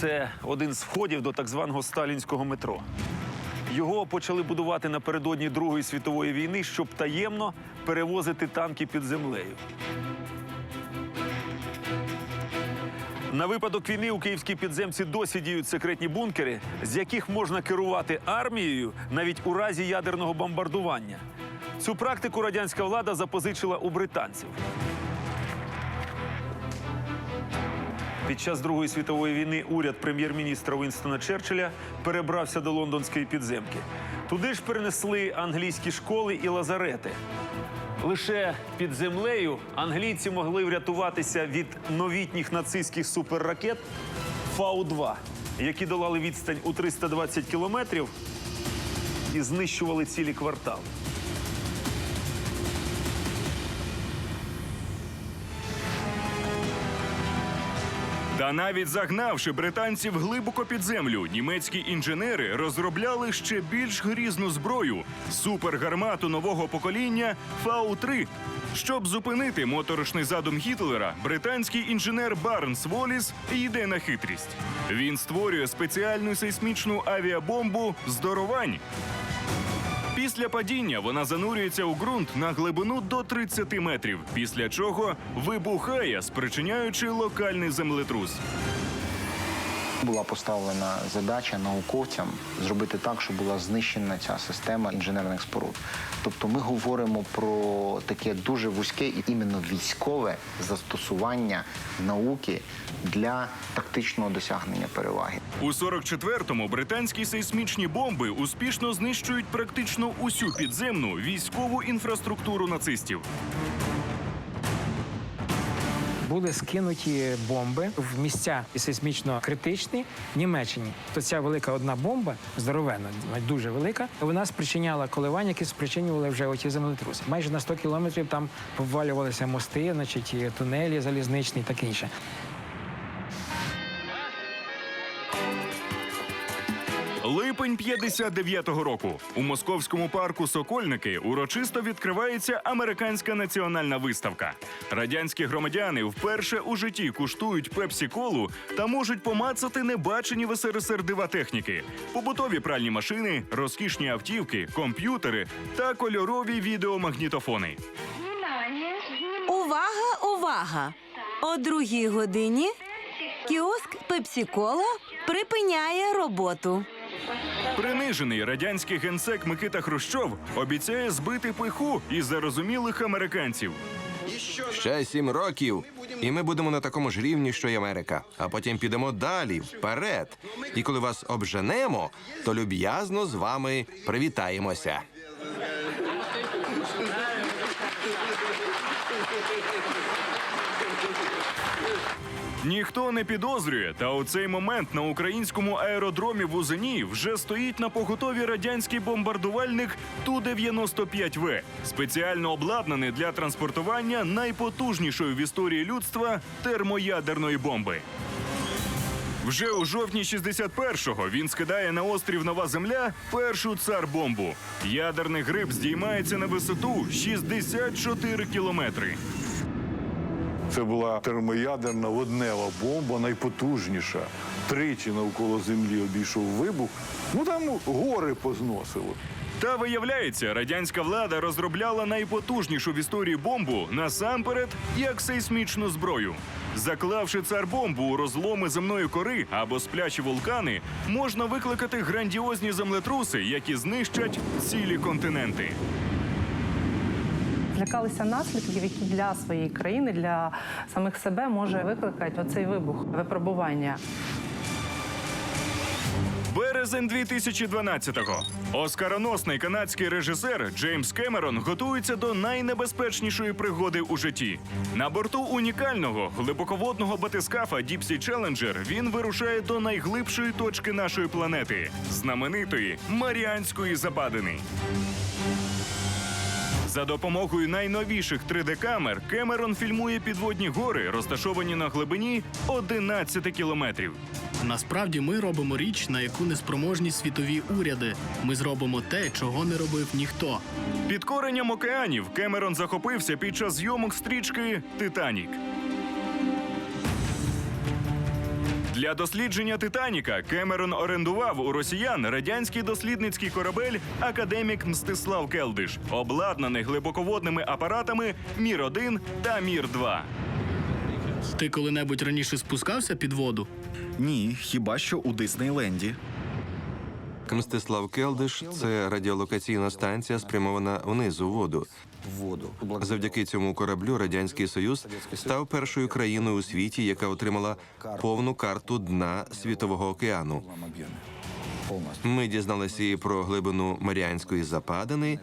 Це один з входів до так званого сталінського метро. Його почали будувати напередодні Другої світової війни, щоб таємно перевозити танки під землею. На випадок війни у київській підземці досі діють секретні бункери, з яких можна керувати армією навіть у разі ядерного бомбардування. Цю практику радянська влада запозичила у британців. Під час Другої світової війни уряд прем'єр-міністра Вінстона Черчилля перебрався до лондонської підземки. Туди ж перенесли англійські школи і лазарети. Лише під землею англійці могли врятуватися від новітніх нацистських суперракет Фау-2, які долали відстань у 320 кілометрів і знищували цілі квартали. Та навіть загнавши британців глибоко під землю, німецькі інженери розробляли ще більш грізну зброю супергармату нового покоління Фау-3. Щоб зупинити моторошний задум Гітлера, британський інженер Барнс Воліс йде на хитрість. Він створює спеціальну сейсмічну авіабомбу здоровань. Після падіння вона занурюється у ґрунт на глибину до 30 метрів, після чого вибухає, спричиняючи локальний землетрус. Була поставлена задача науковцям зробити так, щоб була знищена ця система інженерних споруд. Тобто ми говоримо про таке дуже вузьке і іменно військове застосування науки для тактичного досягнення переваги. У 44-му британські сейсмічні бомби успішно знищують практично усю підземну військову інфраструктуру нацистів. Були скинуті бомби в місця сейсмічно критичні в Німеччині. То ця велика одна бомба, здоровенна, дуже велика, вона спричиняла коливання, які спричинювали вже оті землетруси. Майже на 100 кілометрів там повалювалися мости, значить, тунелі залізничні, і таке інше. Липень 59-го року у московському парку Сокольники урочисто відкривається американська національна виставка. Радянські громадяни вперше у житті куштують пепсі-колу та можуть помацати небачені в СРСР дива техніки, побутові пральні машини, розкішні автівки, комп'ютери та кольорові відеомагнітофони. Увага, увага! О другій годині кіоск Пепсі-Кола припиняє роботу. Принижений радянський генсек Микита Хрущов обіцяє збити пиху із зарозумілих американців. Ще сім років, і ми будемо на такому ж рівні, що й Америка. А потім підемо далі, вперед. І коли вас обженемо, то люб'язно з вами привітаємося. Ніхто не підозрює, та у цей момент на українському аеродромі в Узині вже стоїть на поготові радянський бомбардувальник Ту-95В, спеціально обладнаний для транспортування найпотужнішої в історії людства термоядерної бомби. Вже у жовтні 61-го він скидає на острів Нова Земля першу цар-бомбу. Ядерний гриб здіймається на висоту 64 кілометри. Це була термоядерна воднева бомба, найпотужніша. Тричі навколо землі обійшов вибух. Ну там гори позносило. Та виявляється, радянська влада розробляла найпотужнішу в історії бомбу насамперед як сейсмічну зброю. Заклавши цар-бомбу у розломи земної кори або сплячі вулкани, можна викликати грандіозні землетруси, які знищать цілі континенти. Злякалися наслідків, які для своєї країни, для самих себе може викликати оцей вибух, випробування. Березень 2012-го. Оскароносний канадський режисер Джеймс Кемерон готується до найнебезпечнішої пригоди у житті. На борту унікального глибоководного батискафа Діпсі Челенджер він вирушає до найглибшої точки нашої планети знаменитої Маріанської Западини. За допомогою найновіших 3D-камер Кемерон фільмує підводні гори, розташовані на глибині 11 кілометрів. Насправді ми робимо річ, на яку неспроможні світові уряди. Ми зробимо те, чого не робив ніхто. Під коренням океанів Кемерон захопився під час зйомок стрічки Титанік. Для дослідження Титаніка Кемерон орендував у росіян радянський дослідницький корабель Академік Мстислав Келдиш, обладнаний глибоководними апаратами Мір 1 та Мір 2 Ти коли-небудь раніше спускався під воду? Ні, хіба що у Диснейленді. Мстислав Келдиш це радіолокаційна станція, спрямована вниз у воду. Воду. Завдяки цьому кораблю радянський союз став першою країною у світі, яка отримала повну карту дна світового океану. Ми дізналися і про глибину Маріанської западини,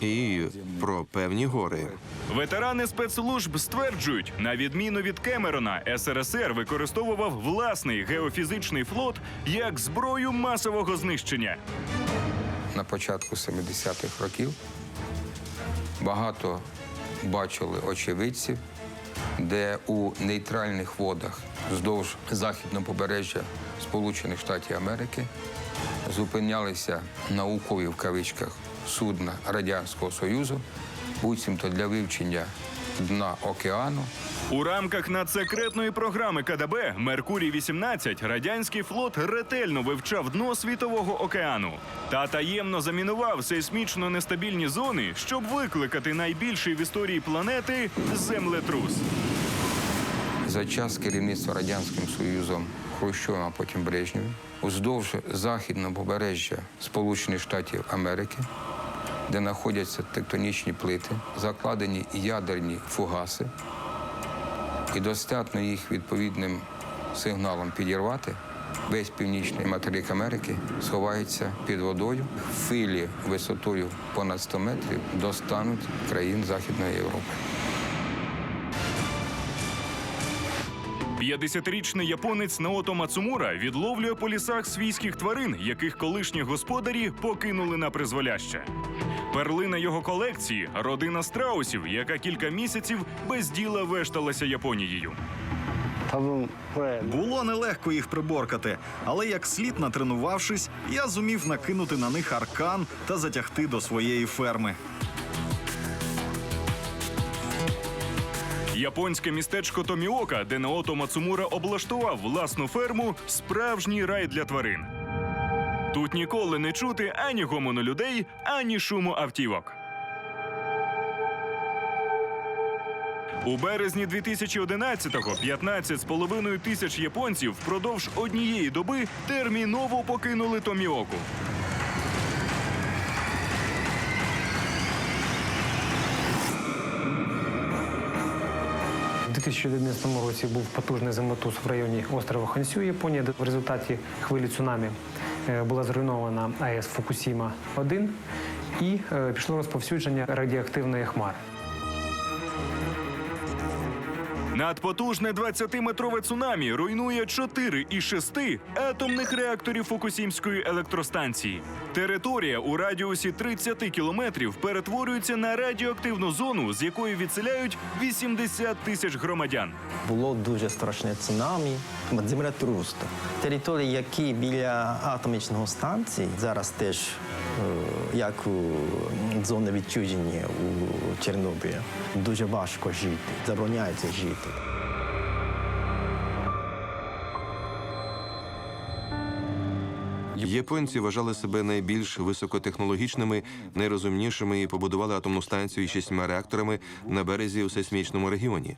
і про певні гори. Ветерани спецслужб стверджують, на відміну від Кемерона, СРСР використовував власний геофізичний флот як зброю масового знищення. на початку 70-х років багато бачили очевидців, де у нейтральних водах вздовж західного побережжя Сполучених Штатів Америки зупинялися наукові в кавичках судна Радянського Союзу, буцімто для вивчення дна океану. У рамках надсекретної програми КДБ Меркурій 18 радянський флот ретельно вивчав дно світового океану та таємно замінував сейсмічно нестабільні зони, щоб викликати найбільший в історії планети землетрус. За час керівництва Радянським Союзом Хрущовим, а потім Брежнєвим, уздовж західного побережжя Сполучених Штатів Америки, де знаходяться тектонічні плити, закладені ядерні фугаси, і достатньо їх відповідним сигналом підірвати. Весь північний материк Америки сховається під водою. Филі висотою понад 100 метрів достануть країн Західної Європи. 50-річний японець Наото Мацумура відловлює по лісах свійських тварин, яких колишні господарі покинули на призволяще. Перлина його колекції родина страусів, яка кілька місяців без діла вешталася Японією. Було нелегко їх приборкати, але як слід натренувавшись, я зумів накинути на них аркан та затягти до своєї ферми. Японське містечко Томіока, де Наото Мацумура облаштував власну ферму, справжній рай для тварин. Тут ніколи не чути ані гомону людей, ані шуму автівок. У березні 2011-го 15,5 тисяч японців впродовж однієї доби терміново покинули Томіоку. 2011 році був потужний землетрус в районі острова Хансю, Японія, де в результаті хвилі цунамі е, була зруйнована АЕС Фукусіма 1 і е, пішло розповсюдження радіоактивної хмари. Надпотужне 20-метрове цунамі руйнує 4 із 6 атомних реакторів Фукусімської електростанції. Територія у радіусі 30 кілометрів перетворюється на радіоактивну зону, з якої відселяють 80 тисяч громадян. Було дуже страшне цунамі, землетрус. Території, які біля атомічної станції, зараз теж е, як зони відчуження у Чорнобилі. Дуже важко жити, забороняється жити. Японці вважали себе найбільш високотехнологічними, найрозумнішими і побудували атомну станцію із шістьма реакторами на березі у сейсмічному регіоні.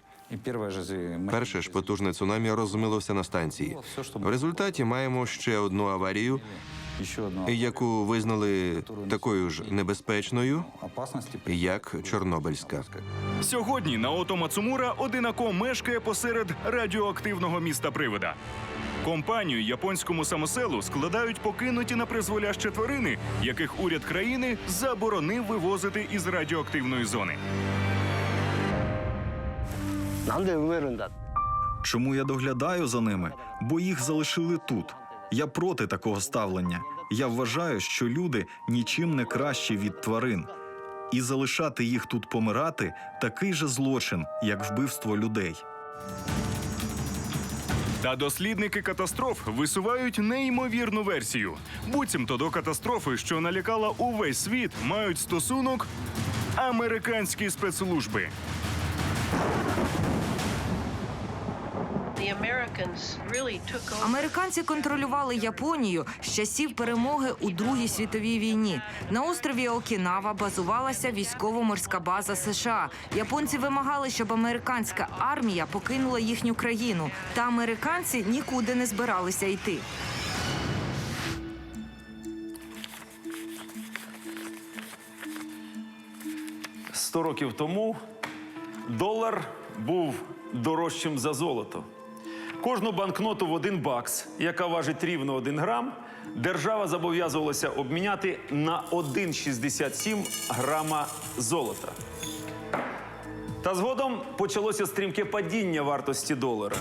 Перше ж потужне цунамі розмилося на станції. В результаті маємо ще одну аварію, яку визнали такою ж небезпечною, як Чорнобильська. Сьогодні Наото Мацумура одинаково мешкає посеред радіоактивного міста привида. Компанію японському самоселу складають покинуті на призволяще тварини, яких уряд країни заборонив вивозити із радіоактивної зони. Чому я доглядаю за ними? Бо їх залишили тут. Я проти такого ставлення. Я вважаю, що люди нічим не кращі від тварин. І залишати їх тут помирати такий же злочин, як вбивство людей. Та дослідники катастроф висувають неймовірну версію. Буцімто до катастрофи, що налякала увесь світ, мають стосунок американські спецслужби. Американці контролювали Японію з часів перемоги у Другій світовій війні. На острові Окінава базувалася військово-морська база США. Японці вимагали, щоб американська армія покинула їхню країну, та американці нікуди не збиралися йти. Сто років тому долар був дорожчим за золото. Кожну банкноту в один бакс, яка важить рівно один грам, держава зобов'язувалася обміняти на 1,67 грама золота. Та згодом почалося стрімке падіння вартості долара.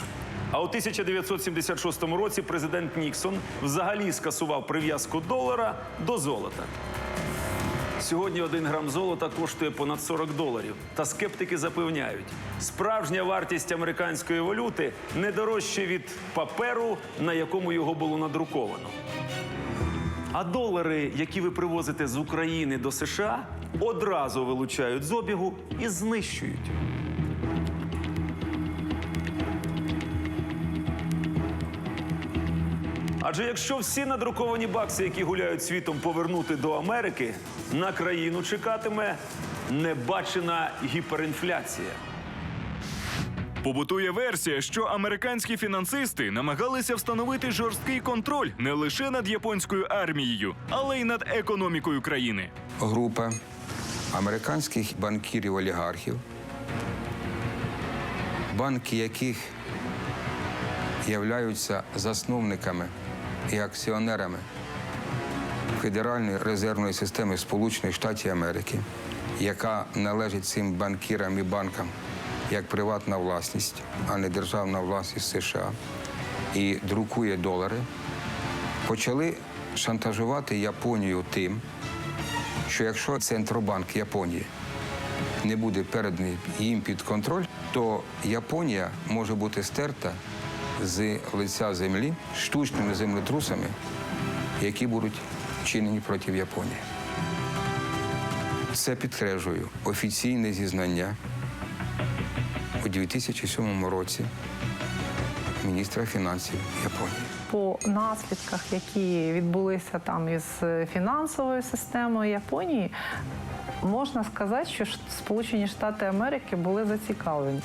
А у 1976 році президент Ніксон взагалі скасував прив'язку долара до золота. Сьогодні один грам золота коштує понад 40 доларів. Та скептики запевняють, справжня вартість американської валюти не дорожче від паперу, на якому його було надруковано. А долари, які ви привозите з України до США, одразу вилучають з обігу і знищують. Адже якщо всі надруковані бакси, які гуляють світом, повернути до Америки, на країну чекатиме небачена гіперінфляція. Побутує версія, що американські фінансисти намагалися встановити жорсткий контроль не лише над японською армією, але й над економікою країни. Група американських банкірів-олігархів, банки яких являються засновниками і акціонерами Федеральної резервної системи Сполучених Штатів Америки, яка належить цим банкірам і банкам як приватна власність, а не державна власність США, і друкує долари, почали шантажувати Японію тим, що якщо Центробанк Японії не буде переданий їм під контроль, то Японія може бути стерта з лиця землі штучними землетрусами, які будуть вчинені проти Японії. Це підкреслюю офіційне зізнання у 2007 році міністра фінансів Японії. По наслідках, які відбулися там із фінансовою системою Японії, можна сказати, що Сполучені Штати Америки були зацікавлені.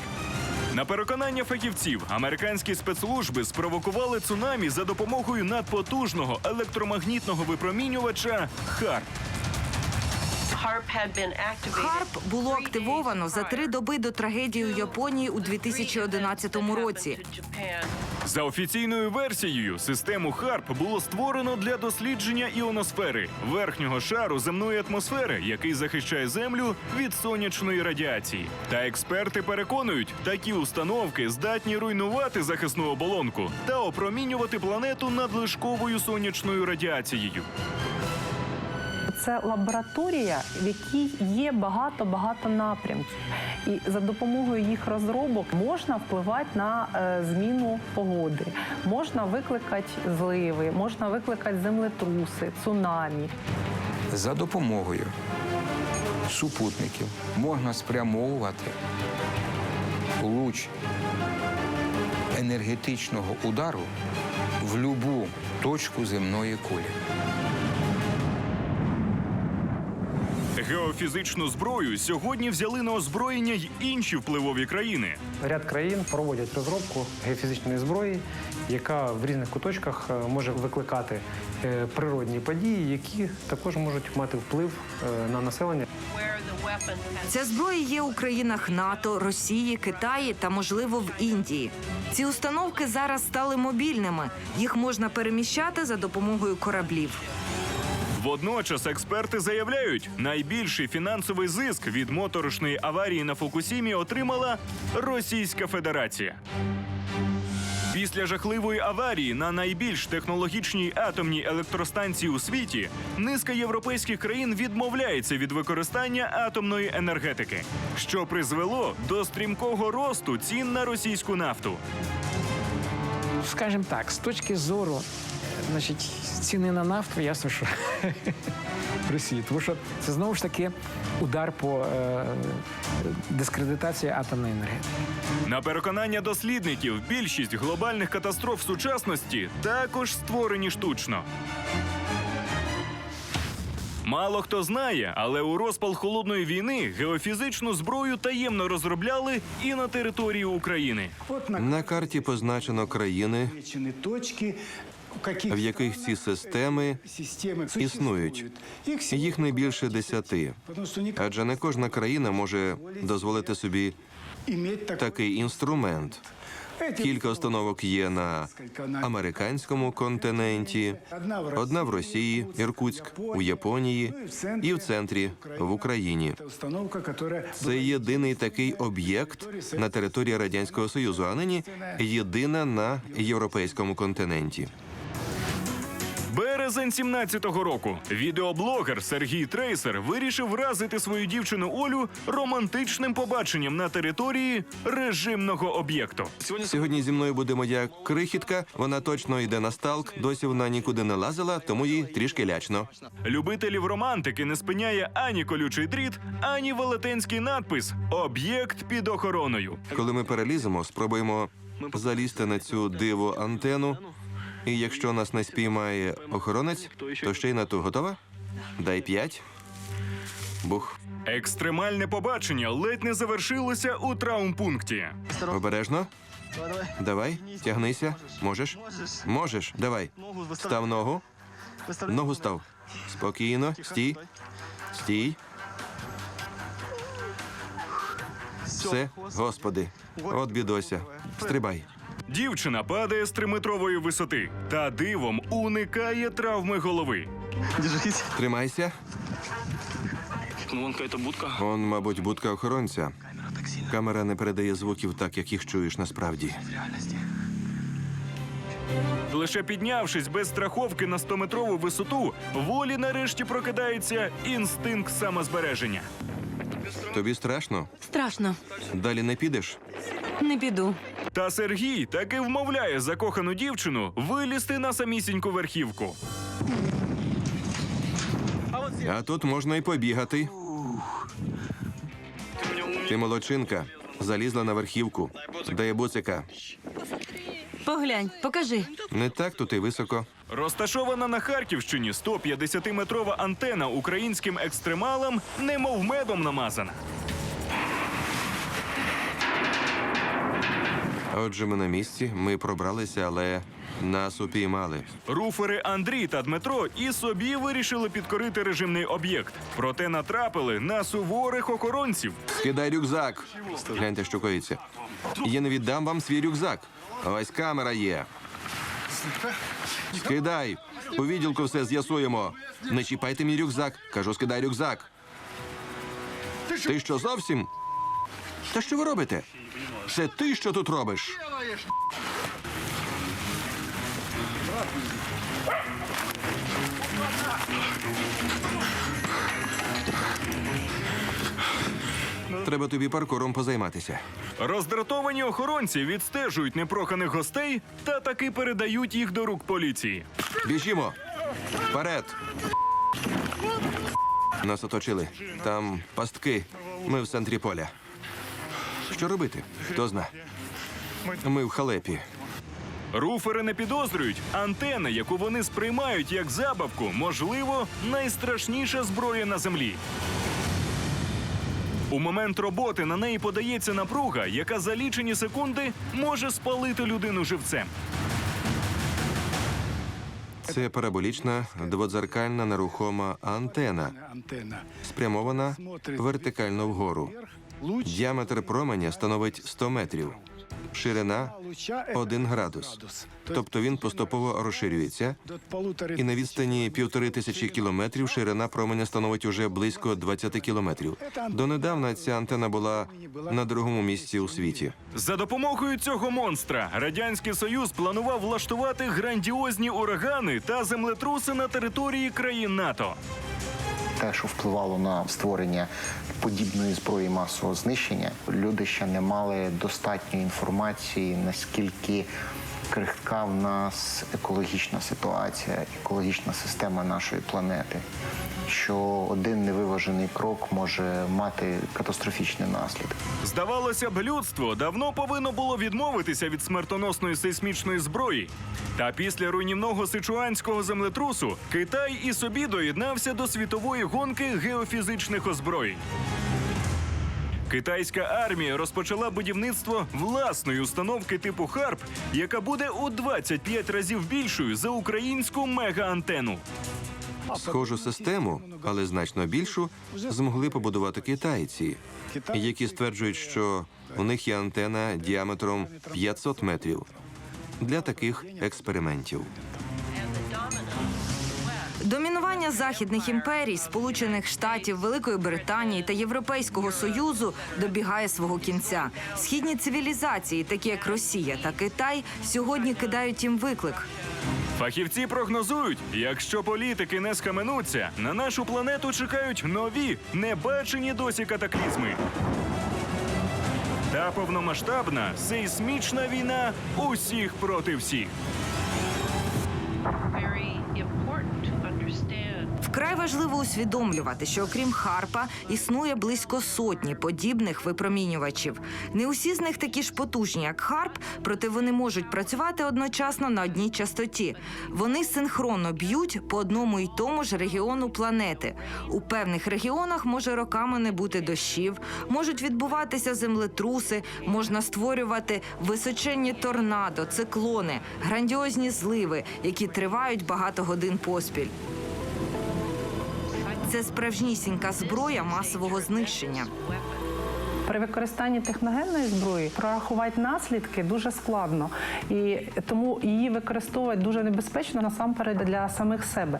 На переконання фахівців, американські спецслужби спровокували цунамі за допомогою надпотужного електромагнітного випромінювача ХАРП. Харп було активовано за три доби до трагедії у Японії у 2011 році. За офіційною версією, систему ХАРП було створено для дослідження іоносфери верхнього шару земної атмосфери, який захищає землю від сонячної радіації. Та експерти переконують, такі установки здатні руйнувати захисну оболонку та опромінювати планету надлишковою сонячною радіацією. Це лабораторія, в якій є багато-багато напрямків. І за допомогою їх розробок можна впливати на е, зміну погоди, можна викликати зливи, можна викликати землетруси, цунамі. За допомогою супутників можна спрямовувати луч енергетичного удару в будь-яку точку земної кулі. Геофізичну зброю сьогодні взяли на озброєння й інші впливові країни. Ряд країн проводять розробку геофізичної зброї, яка в різних куточках е, може викликати е, природні події, які також можуть мати вплив е, на населення. Ця зброя є у країнах НАТО, Росії, Китаї та, можливо, в Індії. Ці установки зараз стали мобільними. Їх можна переміщати за допомогою кораблів. Водночас експерти заявляють, найбільший фінансовий зиск від моторошної аварії на Фукусімі отримала Російська Федерація. Після жахливої аварії на найбільш технологічній атомній електростанції у світі низка європейських країн відмовляється від використання атомної енергетики, що призвело до стрімкого росту цін на російську нафту. Скажімо так, з точки зору значить, ціни на нафту, ясно, що Росії. Тому що це знову ж таки удар по е, дискредитації атомної енергетики. На переконання дослідників, більшість глобальних катастроф сучасності також створені штучно. Мало хто знає, але у розпал холодної війни геофізичну зброю таємно розробляли і на території України. На карті позначено країни, в яких ці системи існують. Їх не більше десяти. Адже не кожна країна може дозволити собі такий інструмент. Кілька установок є на американському континенті, одна в Росії, Іркутськ, у Японії і в центрі в Україні. Це єдиний такий об'єкт на території радянського союзу, а нині єдина на європейському континенті. Березень 17-го року відеоблогер Сергій Трейсер вирішив вразити свою дівчину Олю романтичним побаченням на території режимного об'єкту. Сьогодні зі мною буде моя крихітка. Вона точно йде на сталк. Досі вона нікуди не лазила, тому їй трішки лячно. Любителів романтики не спиняє ані колючий дріт, ані велетенський надпис Об'єкт під охороною. Коли ми переліземо, спробуємо залізти на цю диву антену. І якщо нас не спіймає охоронець, то ще й на ту готова? Дай п'ять. Бух. Екстремальне побачення ледь не завершилося у травмпункті. Обережно. Давай, тягнися. Можеш? Можеш. Давай. Став ногу. Ногу став. Спокійно. Стій. Стій. Все, господи. От бідося. Стрибай. Дівчина падає з триметрової висоти та дивом уникає травми голови. Тримайся. Ну, вон какая-то будка. Он, мабуть, будка охоронця. Камера не передає звуків так, як їх чуєш насправді. Лише піднявшись без страховки на 100-метрову висоту, волі нарешті прокидається інстинкт самозбереження. Тобі страшно? Страшно. Далі не підеш? Не піду. Та Сергій таки вмовляє закохану дівчину вилізти на самісіньку верхівку. А тут можна і побігати. Ти молодчинка. Залізла на верхівку. Дає буцика. Поглянь, покажи. Не так тут і високо. Розташована на Харківщині 150-метрова антена українським екстремалам, немов медом намазана. Отже, ми на місці, ми пробралися, але нас упіймали. Руфери Андрій та Дмитро і собі вирішили підкорити режимний об'єкт, проте натрапили на суворих охоронців. Скидай рюкзак. Гляньте, що коїться. Я не віддам вам свій рюкзак. Ось камера є. Скидай. У відділку все з'ясуємо. Не чіпайте мій рюкзак. Кажу, скидай рюкзак. Ти що зовсім? Та що ви робите? Це ти що тут робиш? Треба тобі паркуром позайматися. Роздратовані охоронці відстежують непроханих гостей та таки передають їх до рук поліції. Біжімо. Вперед. Нас оточили. Там пастки. Ми в центрі поля. Що робити? Хто зна? Ми в халепі. Руфери не підозрюють, антена, яку вони сприймають як забавку, можливо, найстрашніша зброя на землі. У момент роботи на неї подається напруга, яка за лічені секунди може спалити людину живцем. Це параболічна дводзеркальна нерухома антена, спрямована вертикально вгору. Діаметр променя становить 100 метрів. Ширина 1 градус. Тобто він поступово розширюється, і на відстані півтори тисячі кілометрів ширина променя становить уже близько 20 кілометрів. Донедавна ця антена була на другому місці у світі. За допомогою цього монстра радянський союз планував влаштувати грандіозні урагани та землетруси на території країн НАТО. Те, що впливало на створення подібної зброї масового знищення, люди ще не мали достатньої інформації, наскільки крихка в нас екологічна ситуація, екологічна система нашої планети. Що один невиважений крок може мати катастрофічні наслідки. Здавалося б, людство давно повинно було відмовитися від смертоносної сейсмічної зброї. Та після руйнівного сичуанського землетрусу Китай і собі доєднався до світової гонки геофізичних озброєнь. Китайська армія розпочала будівництво власної установки типу Харп, яка буде у 25 разів більшою за українську мегаантену. Схожу систему, але значно більшу, змогли побудувати китайці, які стверджують, що у них є антена діаметром 500 метрів для таких експериментів. Західних імперій, Сполучених Штатів, Великої Британії та Європейського Союзу добігає свого кінця. Східні цивілізації, такі як Росія та Китай, сьогодні кидають їм виклик. Фахівці прогнозують, якщо політики не схаменуться, на нашу планету чекають нові, небачені досі катаклізми. Та повномасштабна сейсмічна війна усіх проти всіх. Вкрай важливо усвідомлювати, що окрім Харпа існує близько сотні подібних випромінювачів. Не усі з них такі ж потужні, як Харп, проте вони можуть працювати одночасно на одній частоті. Вони синхронно б'ють по одному і тому ж регіону планети. У певних регіонах може роками не бути дощів, можуть відбуватися землетруси, можна створювати височенні торнадо, циклони, грандіозні зливи, які тривають багато годин поспіль. Це справжнісінька зброя масового знищення. При використанні техногенної зброї прорахувати наслідки дуже складно, і тому її використовувати дуже небезпечно насамперед для самих себе.